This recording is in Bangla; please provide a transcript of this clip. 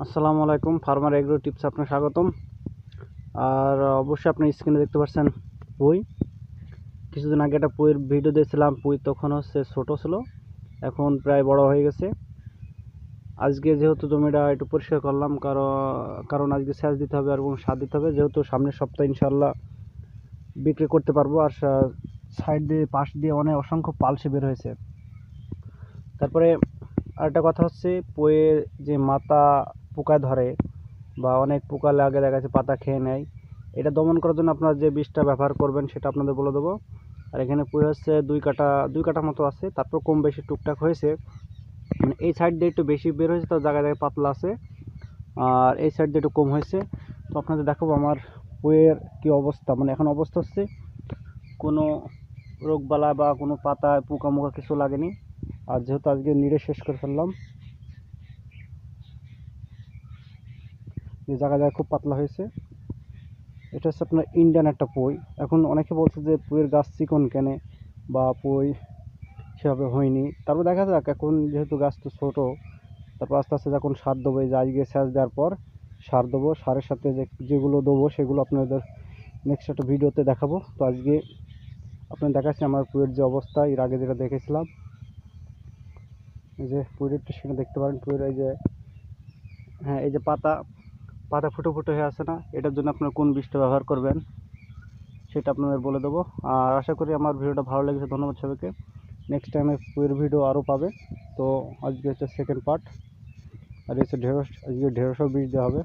আসসালামু আলাইকুম, ফার্মার এগ্রো টিপস আপনার স্বাগতম। আর অবশ্যই আপনি স্ক্রিনে দেখতে পাচ্ছেন পুঁই। কিছুদিন আগে একটা পুঁইয়ের ভিডিও দিয়েছিলাম, পুঁই তখন হচ্ছে ছোটো ছিল, এখন প্রায় বড় হয়ে গেছে। আজকে যেহেতু জমিটা একটু পরিষ্কার করলাম কারণ কারণ আজকে সেচ দিতে হবে আর এবং সার দিতে হবে, যেহেতু সামনের সপ্তাহে ইনশাল্লাহ বিক্রি করতে পারব। আর সাইড দিয়ে, পাশ দিয়ে অনেক অসংখ্য পালসে বের হয়েছে। তারপরে আরেকটা কথা হচ্ছে পুঁয়ের যে মাথা পোকা ধরে বা অনেক পোকা লাগে, দেখা যাচ্ছে পাতা খেয়ে নেয়। এটা দমন করার জন্য আপনারা যে বিষটা ব্যবহার করবেন সেটা আপনাদের বলে দেবো। আর এখানে পুঁই হচ্ছে দুই কাটা দুই কাটা মতো আছে, তারপর কম বেশি টুকটাক হয়েছে। মানে এই সাইড দিয়ে একটু বেশি বের হয়েছে তো জায়গায় জায়গায় পাতলা আছে। আর এই সাইড দিয়ে একটু কম হয়েছে। তো আপনাদের দেখাবো আমার পুঁয়ের কী অবস্থা। মানে এখন অবস্থা হচ্ছে, কোনো রোগবালা বা কোনো পাতায় পোকা মোকা কিছু লাগেনি। আর যেহেতু আজকে নিড়ে শেষ করে ফেললাম এই জায়গা জায়গায় খুব পাতলা হয়েছে। এটা হচ্ছে আপনার ইন্ডিয়ান একটা পই। এখন অনেকে বলছে যে পুঁইয়ের গাছ চিকন কেনে বা পুঁই সেভাবে হয়নি। তারপর দেখা যাক, এখন যেহেতু গাছ তো ছোটো, তারপর আস্তে আস্তে যখন সার দেবো, এই যে আজকে সেচ দেওয়ার পর সার দেবো, সারের সাথে যে যেগুলো দেবো সেগুলো আপনাদের নেক্সট একটা ভিডিওতে দেখাবো। তো আজকে আপনার দেখাচ্ছি আমার পুয়ের যে অবস্থা। এর আগে যেটা দেখেছিলাম, এই যে পুয়ের একটু সেখানে দেখতে পারেন পুয়ের এই যে হ্যাঁ এই যে পাতা পাতা ফুটো ফুটো হয়ে আছে না, এটার জন্য আপনারা কোন বীজটা ব্যবহার করবেন সেটা আপনাদের বলে দেবো। আর আশা করি আমার ভিডিওটা ভালো লেগেছে, ধন্যবাদ সবাইকে। নেক্সট টাইমে পুয়ের ভিডিও আরও পাবে। তো আজকে হচ্ছে সেকেন্ড পার্ট আর হচ্ছে ঢেঁড়স আজকে ঢেঁড়সও বীজ দেওয়া হবে।